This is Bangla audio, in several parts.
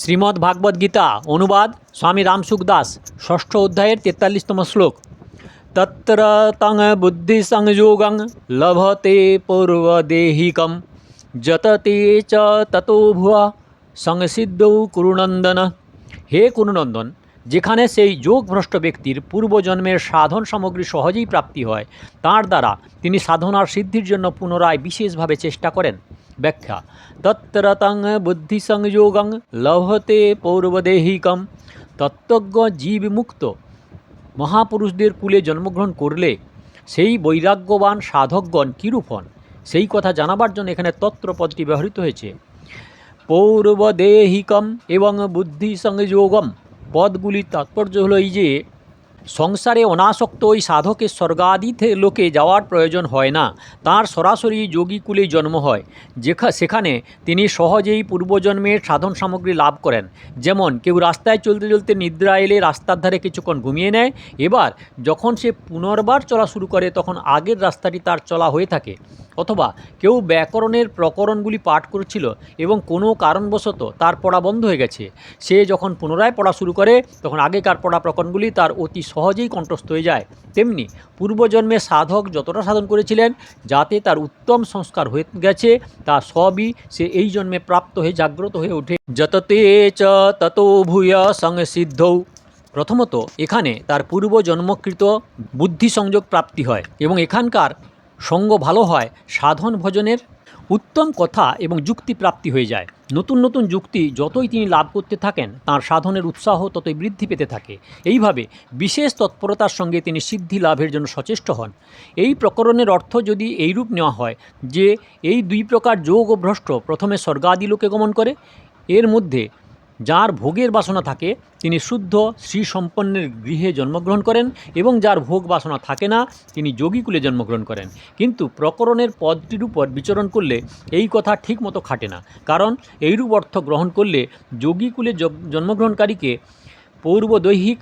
শ্রীমদ্ ভাগবত গীতা, অনুবাদ স্বামী রামসুখ দাস, ষষ্ঠ অধ্যায়ের তেতাল্লিশতম শ্লোক। তত্র তং বুদ্ধি সংযোগং লভতে পূর্বদেহিকম, যততে চ ততো ভুয়া সংসিদ্ধৌ কুরুনন্দন হে কুরুনন্দন যেখানে সেই যোগভ্রষ্ট ব্যক্তির পূর্বজন্মের সাধন সামগ্রী সহজেই প্রাপ্তি হয়, তার দ্বারা তিনি সাধনার সিদ্ধির জন্য পুনরায় বিশেষভাবে চেষ্টা করেন। ব্যাখ্যা তত্রতং বুদ্ধি সংযোগং লভতে পৌর্বদেহিকম, তত্ত্বজ্ঞ জীব মুক্ত মহাপুরুষদের কুলে জন্মগ্রহণ করলে সেই বৈরাগ্যবান সাধকগণ কীরূপ হন? সেই কথা জানাবার জন্য এখানে তত্র পদটি ব্যবহৃত হয়েছে। পৌর্বদেহিকম এবং বুদ্ধি সংযোগম পদগুলির তাৎপর্য হলো এই যে সংসারে অনাসক্ত ওই সাধকের স্বর্গাদিথে লোকে যাওয়ার প্রয়োজন হয় না, তার সরাসরি যোগীকুলে জন্ম হয়, যেখা, সেখানে তিনি সহজেই পূর্বজন্মের সাধন সামগ্রী লাভ করেন। যেমন, কেউ রাস্তায় চলতে চলতে নিদ্রা এলে রাস্তার ধারে কিছুক্ষণ ঘুমিয়ে নেয়, এবার যখন সে পুনর্বার চলা শুরু করে, তখন আগের রাস্তাটি তার চলা হয়ে থাকে। অথবা, কেউ ব্যাকরণের প্রকরণগুলি পাঠ করছিল এবং কোনো কারণবশত তার পড়া বন্ধ হয়ে গেছে। সে যখন পুনরায় পড়া শুরু করে, তখন আগেকার পড়া প্রকরণগুলি তার অতি সহজেই কণ্ঠস্থ হয়ে যায়। তেমনি পূর্বজন্মে সাধক যতটা সাধন করেছিলেন, যাতে তার উত্তম সংস্কার হয়ে গেছে, তা সবই সে এই জন্মে প্রাপ্ত হয়ে জাগ্রত হয়ে ওঠে। যততে চ ততো ভূয় সংসিদ্ধৌ। প্রথমত, এখানে তার পূর্বজন্মকৃত বুদ্ধি সংযোগ প্রাপ্তি হয় এবং এখানকার সঙ্গ ভালো হয় সাধন ভজনের উত্তম কথা এবং যুক্তি প্রাপ্তি হয়ে যায়। নতুন নতুন যুক্তি যতই তিনি লাভ করতে থাকেন, তার সাধনের উৎসাহ ততই বৃদ্ধি পেতে থাকে। এইভাবে বিশেষ তৎপরতার সঙ্গে তিনি সিদ্ধি লাভের জন্য সচেষ্ট হন। এই প্রকরণের অর্থ যদি এইরূপ নেওয়া হয় যে, এই দুই প্রকার যোগ ও ভ্রষ্ট প্রথমে স্বর্গাদিলোকে গমন করে, এর মধ্যে যার ভোগের বাসনা থাকে, তিনি শুদ্ধ শ্রী সম্পন্নের গৃহে জন্মগ্রহণ করেন এবং যার ভোগ বাসনা থাকে না, তিনি যোগীকুলে জন্মগ্রহণ করেন। কিন্তু প্রকরণের পদটির উপর বিচরণ করলে এই কথা ঠিক মতো খাটে না। কারণ এইরূপ অর্থ গ্রহণ করলে যোগীকুলে জন্মগ্রহণকারীকে পৌর্বদৈহিক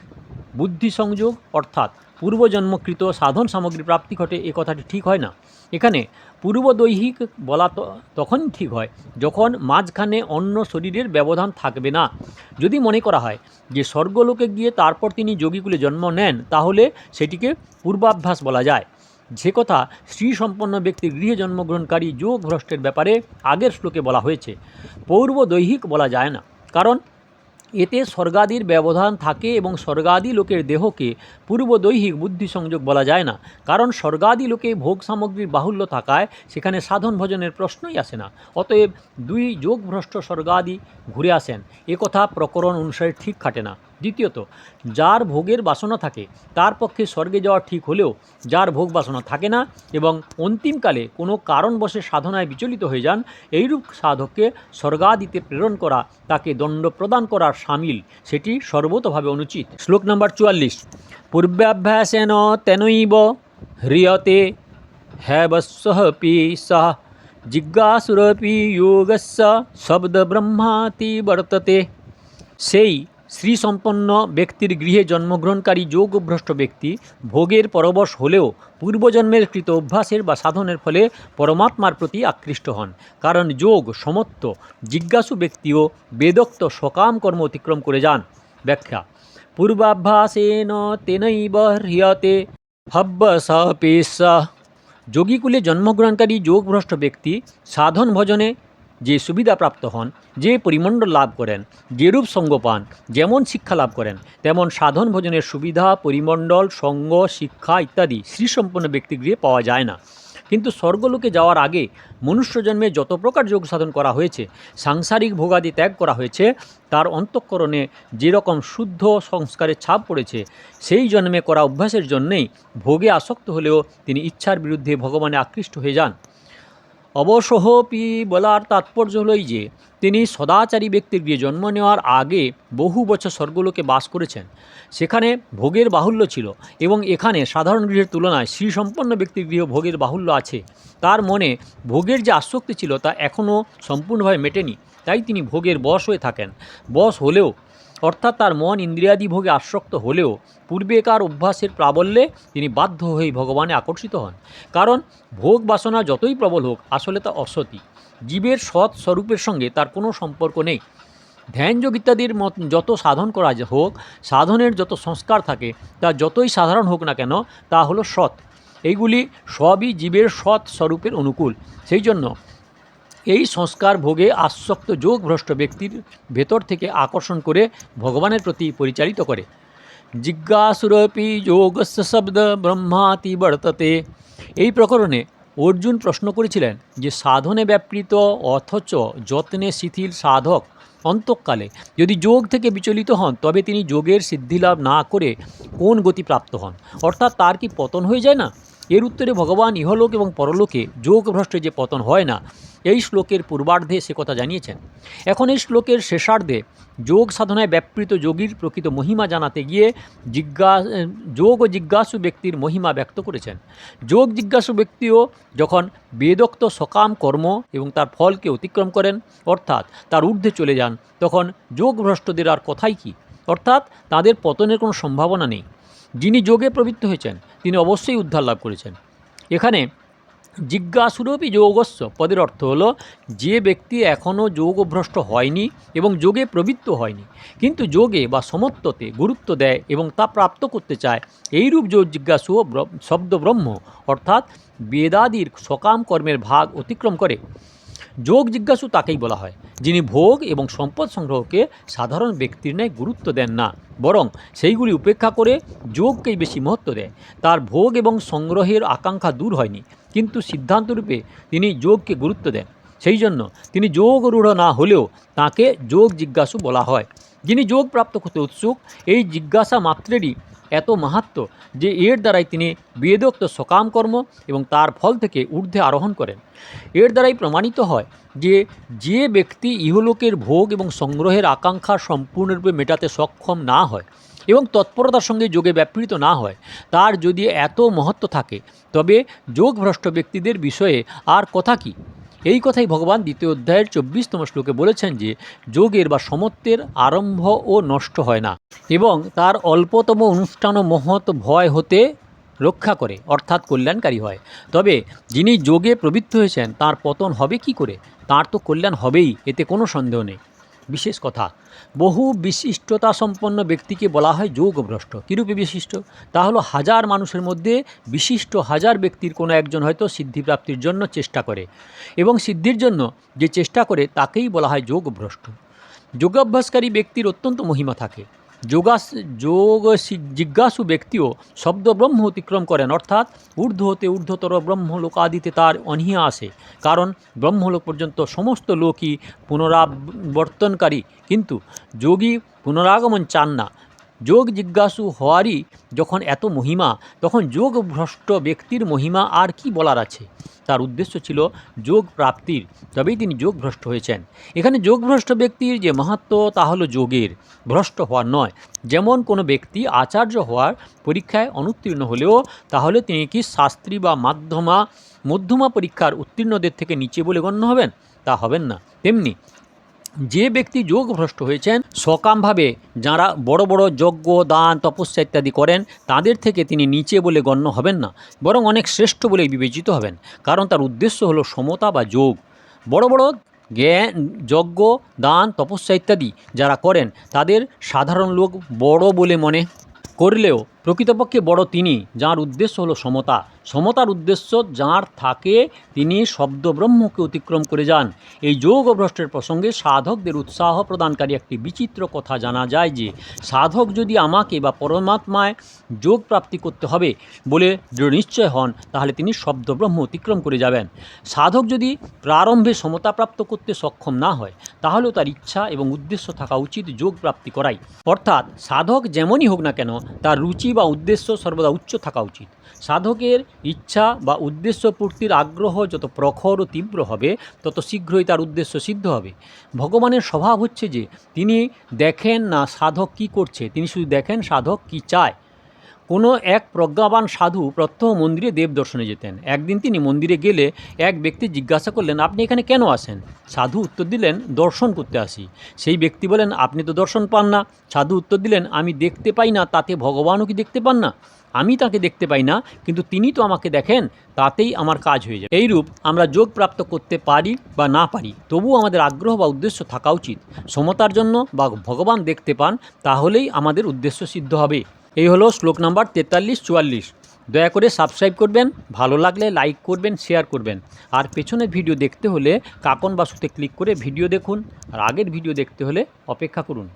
বুদ্ধি সংযোগ অর্থাৎ পূর্বজন্মকৃত সাধন সামগ্রী প্রাপ্তি ঘটে, এ কথাটি ঠিক হয় না। এখানে পূর্বদৈহিক বলা তো তখনই ঠিক হয় যখন মাঝখানে অন্য শরীরের ব্যবধান থাকবে না। যদি মনে করা হয় যে স্বর্গলোকে গিয়ে তারপর তিনি যোগীকুলে জন্ম নেন, তাহলে সেটিকে পূর্বাভ্যাস বলা যায়। যে কথা শ্রী সম্পন্ন ব্যক্তির গৃহে জন্মগ্রহণকারী যোগ ভ্রষ্টের ব্যাপারে আগের শ্লোকে বলা হয়েছে, পূর্বদৈহিক বলা যায় না। কারণ এতে স্বর্গাদির ব্যবধান থাকে এবং স্বর্গাদি লোকের দেহকে পূর্বদৈহিক বুদ্ধি সংযোগ বলা যায় না। কারণ স্বর্গাদি লোকে ভোগ সামগ্রীর বাহুল্য থাকায় সেখানে সাধন ভজনের প্রশ্নই আসে না। অতএব দুই যোগভ্রষ্ট স্বর্গাদি ঘুরে আসেন। এ কথা প্রকরণ অনুসারে ঠিক খাটে না। দ্বিতীয়ত, যার ভোগের বাসনা থাকে, তার পক্ষে স্বর্গে যাওয়া ঠিক হলেও যার ভোগ বাসনা থাকে না এবং অন্তিমকালে কোনো কারণবশে সাধনায় বিচলিত হয়ে যান, এইরূপ সাধককে স্বর্গাদিতে প্রেরণ করা, তাকে দণ্ড প্রদান করার সামিল, সেটি সর্বতভাবে অনুচিত। শ্লোক নম্বর চুয়াল্লিশ পূর্বাভ্যাসেন তেনৈব হ্রিয়তে হ্যাবস্বপি সহ জিজ্ঞাসুরপি যোগস্য শব্দব্রহ্মাতি বর্ততে। সেই শ্রীসম্পন্ন ব্যক্তির গৃহে জন্মগ্রহণকারী যোগভ্রষ্ট ব্যক্তি ভোগের পরবশ হলেও পূর্বজন্মের কৃত অভ্যাসের বা সাধনের ফলে পরমাত্মার প্রতি আকৃষ্ট হন। কারণ যোগ, সমত্ব, জিজ্ঞাসু ব্যক্তিও বেদোক্ত সকাম কর্ম অতিক্রম করে যান। ব্যাখ্যা, পূর্বাভ্যাসেন তেনৈব হ্রিয়তে হব্বসপেশ যোগীকুলে জন্মগ্রহণকারী যোগভ্রষ্ট ব্যক্তি সাধন ভজনে যে সুবিধা প্রাপ্ত হন, যে পরিমণ্ডল লাভ করেন যেরূপ সঙ্গ পান, যেমন শিক্ষা লাভ করেন, তেমন সাধন ভোজনের সুবিধা, পরিমণ্ডল, সঙ্গ, শিক্ষা ইত্যাদি শ্রীসম্পন্ন ব্যক্তিগৃহে পাওয়া যায় না। কিন্তু স্বর্গলোকে যাওয়ার আগে মনুষ্যজন্মে যত প্রকার যোগ সাধন করা হয়েছে, সাংসারিক ভোগাদি ত্যাগ করা হয়েছে, তার অন্তঃকরণে যেরকম শুদ্ধ সংস্কারের ছাপ পড়েছে, সেই জন্মে করা অভ্যাসের জন্যেই ভোগে আসক্ত হলেও তিনি ইচ্ছার বিরুদ্ধে ভগবানে আকৃষ্ট হয়ে যান। অবসহপি বলার তাৎপর্য হলোই যে, তিনি সদাচারী ব্যক্তির গৃহে জন্ম নেওয়ার আগে বহু বছর স্বর্গলোকে বাস করেছেন। সেখানে ভোগের বাহুল্য ছিল এবং এখানে সাধারণ গৃহের তুলনায় শ্রীসম্পন্ন ব্যক্তির গৃহ ভোগের বাহুল্য আছে। তার মনে ভোগের যে আসক্তি ছিল তা এখনও সম্পূর্ণভাবে মেটেনি, তাই তিনি ভোগের বশ হয়ে থাকেন। বশ হলেও অর্থাৎ তার মন ইন্দ্রিয়াদি ভোগে আসক্ত হলেও পূর্বেকার অভ্যাসের প্রাবল্যে তিনি বাধ্য হয়ে ভগবানে আকর্ষিত হন। কারণ ভোগ বাসনা যতই প্রবল হোক, আসলে তা অসতী। জীবের সৎ স্বরূপের সঙ্গে তার কোনো সম্পর্ক নেই। ধ্যানযোগ ইত্যাদির মত যত সাধন করা হোক, সাধনের যত সংস্কার থাকে, তা যতই সাধারণ হোক না কেন, তা হলো সৎ। এইগুলি সবই জীবের সৎ স্বরূপের অনুকূল। সেই জন্য এই সংস্কার ভোগে আসক্ত যোগ ভ্রষ্ট ব্যক্তির ভেতর থেকে আকর্ষণ করে ভগবানের প্রতি পরিচালিত করে। জিজ্ঞাসুরপি যোগস্য শব্দ ব্রহ্মাতি বর্ততে। এই প্রকরণে অর্জুন প্রশ্ন করেছিলেন যে, সাধনে ব্যাপৃত অথচ যত্নে শিথিল সাধক অন্তঃকালে যদি যোগ থেকে বিচলিত হন, তবে তিনি যোগের সিদ্ধিলাভ না করে কোন গতি প্রাপ্ত হন? অর্থাৎ তার কি পতন হয়ে যায় না? এর উত্তরে ভগবান ইহলোক এবং পরলোকে যোগভ্রষ্টে যে পতন হয় না এই শ্লোকের পূর্বার্ধে সে কথা জানিয়েছেন। এখন এই শ্লোকের শেষার্ধে যোগ সাধনায় ব্যাপৃত যোগীর প্রকৃত মহিমা জানাতে গিয়ে জিজ্ঞা, যোগ ও জিজ্ঞাসু ব্যক্তির মহিমা ব্যক্ত করেছেন। যোগ জিজ্ঞাসু ব্যক্তিও যখন বেদোক্ত সকাম কর্ম এবং তার ফলকে অতিক্রম করেন, অর্থাৎ তার ঊর্ধ্বে চলে যান, তখন যোগভ্রষ্টদের আর কথাই কি? অর্থাৎ তাদের পতনের কোনো সম্ভাবনা নেই। যিনি যোগে প্রবৃত্ত হয়েছেন, তিনি অবশ্যই উদ্ধার লাভ করেছেন। এখানে জিজ্ঞাসুরপি যোগস্য। পদের অর্থ হলো, যে ব্যক্তি এখনও যোগভ্রষ্ট হয়নি এবং যোগে প্রবৃত্ত হয়নি, কিন্তু যোগে বা সমত্বতে গুরুত্ব দেয় এবং তা প্রাপ্ত করতে চায়, এইরূপ যোগ জিজ্ঞাসু শব্দ ব্রহ্ম, অর্থাৎ বেদাদির সকাম কর্মের ভাগ অতিক্রম করে। যোগ জিজ্ঞাসু তাকেই বলা হয়, যিনি ভোগ এবং সম্পদ সংগ্রহকে সাধারণ ব্যক্তির ন্যায় গুরুত্ব দেন না, বরং সেইগুলি উপেক্ষা করে যোগকেই বেশি মহত্ব দেয়। তার ভোগ এবং সংগ্রহের আকাঙ্ক্ষা দূর হয়নি কিন্তু সিদ্ধান্তরূপে তিনি যোগকে গুরুত্ব দেন। সেই জন্য তিনি যোগ রূঢ় না হলেও তাকে যোগ জিজ্ঞাসু বলা হয়। যিনি যোগ প্রাপ্ত করতে উৎসুক, এই জিজ্ঞাসা মাত্রেরই এত মাহাত্ম যে এর দ্বারাই তিনি বেদোক্ত সকাম কর্ম এবং তার ফল থেকে ঊর্ধ্বে আরোহণ করেন। এর দ্বারাই প্রমাণিত হয় যে যে ব্যক্তি ইহলোকের ভোগ এবং সংগ্রহের আকাঙ্ক্ষা সম্পূর্ণরূপে মেটাতে সক্ষম না হয় এবং তৎপরতার সঙ্গে যোগে ব্যাপৃত না হয়, তার যদি এত মহত্ব থাকে, তবে যোগভ্রষ্ট ব্যক্তিদের বিষয়ে আর কথা কি? এই কথাই ভগবান দ্বিতীয় অধ্যায়ের চব্বিশতম শ্লোকে বলেছেন যে, যোগের বা সমত্বের আরম্ভ ও নষ্ট হয় না এবং তার অল্পতম অনুষ্ঠান ও মহৎ ভয় হতে রক্ষা করে, অর্থাৎ কল্যাণকারী হয়। তবে যিনি যোগে প্রবৃত্ত হয়েছেন, তার পতন হবে কি করে? তার তো কল্যাণ হবেই, এতে কোনো সন্দেহ নেই। বিশেষ কথা, বহু বিশিষ্টতা সম্পন্ন ব্যক্তিকে বলা হয় যোগভ্রষ্ট। কীরূপে বিশিষ্ট? তা হলো হাজার মানুষের মধ্যে বিশিষ্ট হাজার ব্যক্তির কোনো একজন হয়তো সিদ্ধিপ্রাপ্তির জন্য চেষ্টা করে এবং সিদ্ধির জন্য যে চেষ্টা করে তাকেই বলা হয় যোগভ্রষ্ট। যোগাভ্যাসকারী ব্যক্তির অত্যন্ত মহিমা থাকে। যোগাস যোগ জিজ্ঞাসু ব্যক্তিও শব্দ ব্রহ্ম অতিক্রম করেন। অর্থাৎ ঊর্ধ্ব হতে ঊর্ধ্বতর ব্রহ্মলোক আদিতে তার অনীহা আসে। কারণ ব্রহ্মলোক পর্যন্ত সমস্ত লোকই পুনরাবর্তনকারী। কিন্তু যোগী পুনরাগমন চান না। যোগ জিজ্ঞাসু হওয়ারই যখন এত মহিমা, তখন যোগ ভ্রষ্ট ব্যক্তির মহিমা আর কি বলার আছে? তার উদ্দেশ্য ছিল যোগ প্রাপ্তির, তবেই তিনি যোগ ভ্রষ্ট হয়েছেন। এখানে যোগভ্রষ্ট ব্যক্তির যে মাহাত্ম, তা হলো যোগের। ভ্রষ্ট হওয়ার নয়। যেমন কোনো ব্যক্তি আচার্য হওয়ার পরীক্ষায় অনুত্তীর্ণ হলেও, তাহলে তিনি কি শাস্ত্রী বা মাধ্যমা, মধ্যমা পরীক্ষার উত্তীর্ণদের থেকে নিচে বলে গণ্য হবেন? তা হবেন না। তেমনি যে ব্যক্তি যোগভ্রষ্ট হয়েছেন, সকামভাবে যারা বড় বড় যজ্ঞ, দান, তপস্যা ইত্যাদি করেন, তাদের থেকে তিনি নিচে বলে গণ্য হবেন না, বরং অনেক শ্রেষ্ঠ বলে বিবেচিত হবেন। কারণ তার উদ্দেশ্য হলো সমতা বা যোগ। বড় বড় জ্ঞান, যজ্ঞ, দান, তপস্যা ইত্যাদি যারা করেন, তাদের সাধারণ লোক বড় বলে মনে করলেও প্রকৃতপক্ষে বড় তিনি, যার উদ্দেশ্য হলো সমতা। সমতার উদ্দেশ্য যার থাকে, তিনি শব্দ ব্রহ্মকে অতিক্রম করে যান। এই যোগ ও ভ্রষ্টের প্রসঙ্গে সাধকদের উৎসাহ প্রদানকারী একটি বিচিত্র কথা জানা যায় যে, সাধক যদি আমাকে বা পরমাত্মায় যোগ প্রাপ্তি করতে হবে বলে দৃঢ় নিশ্চয় হন, তাহলে তিনি শব্দ ব্রহ্ম অতিক্রম করে যাবেন। সাধক যদি প্রারম্ভে সমতা প্রাপ্ত করতে সক্ষম না হয়, তাহলেও তার ইচ্ছা এবং উদ্দেশ্য থাকা উচিত যোগ প্রাপ্তি করাই। অর্থাৎ, সাধক যেমনই হোক না কেন, তার রুচি বা উদ্দেশ্য সর্বদা উচ্চ থাকা উচিত। সাধকের ইচ্ছা বা উদ্দেশ্য পূর্তির আগ্রহ যত প্রখর ও তীব্র হবে, তত শীঘ্রই তার উদ্দেশ্য সিদ্ধ হবে। ভগবানের স্বভাব হচ্ছে যে, তিনি দেখেন না সাধক কি করছে, তিনি শুধু দেখেন সাধক কি চায়। কোনো এক প্রজ্ঞাবান সাধু প্রত্যহ মন্দিরে দেব দর্শনে যেতেন। একদিন তিনি মন্দিরে গেলে এক ব্যক্তি জিজ্ঞাসা করলেন, আপনি এখানে কেন আসেন? সাধু উত্তর দিলেন, দর্শন করতে আসি। সেই ব্যক্তি বলেন, আপনি তো দর্শন পান না। সাধু উত্তর দিলেন, আমি দেখতে পাই না, তাতে ভগবানও কি দেখতে পান না? আমি তাকে দেখতে পাই না, কিন্তু তিনি তো আমাকে দেখেন, তাতেই আমার কাজ হয়ে যায়। এইরূপ আমরা যোগ প্রাপ্ত করতে পারি বা না পারি, তবুও আমাদের আগ্রহ বা উদ্দেশ্য থাকা উচিত। সমতার জন্য বা ভগবান দেখতে পান, তাহলেই আমাদের উদ্দেশ্য সিদ্ধ হবে। এই হলো শ্লোক নাম্বার তেতাল্লিশ, চুয়াল্লিশ। দয়া করে সাবস্ক্রাইব করবেন, ভালো লাগলে লাইক করবেন শেয়ার করবেন। আর পেছনের ভিডিও দেখতে হলে কাকন বাসুতে ক্লিক করে ভিডিও দেখুন। আর আগের ভিডিও দেখতে হলে অপেক্ষা করুন।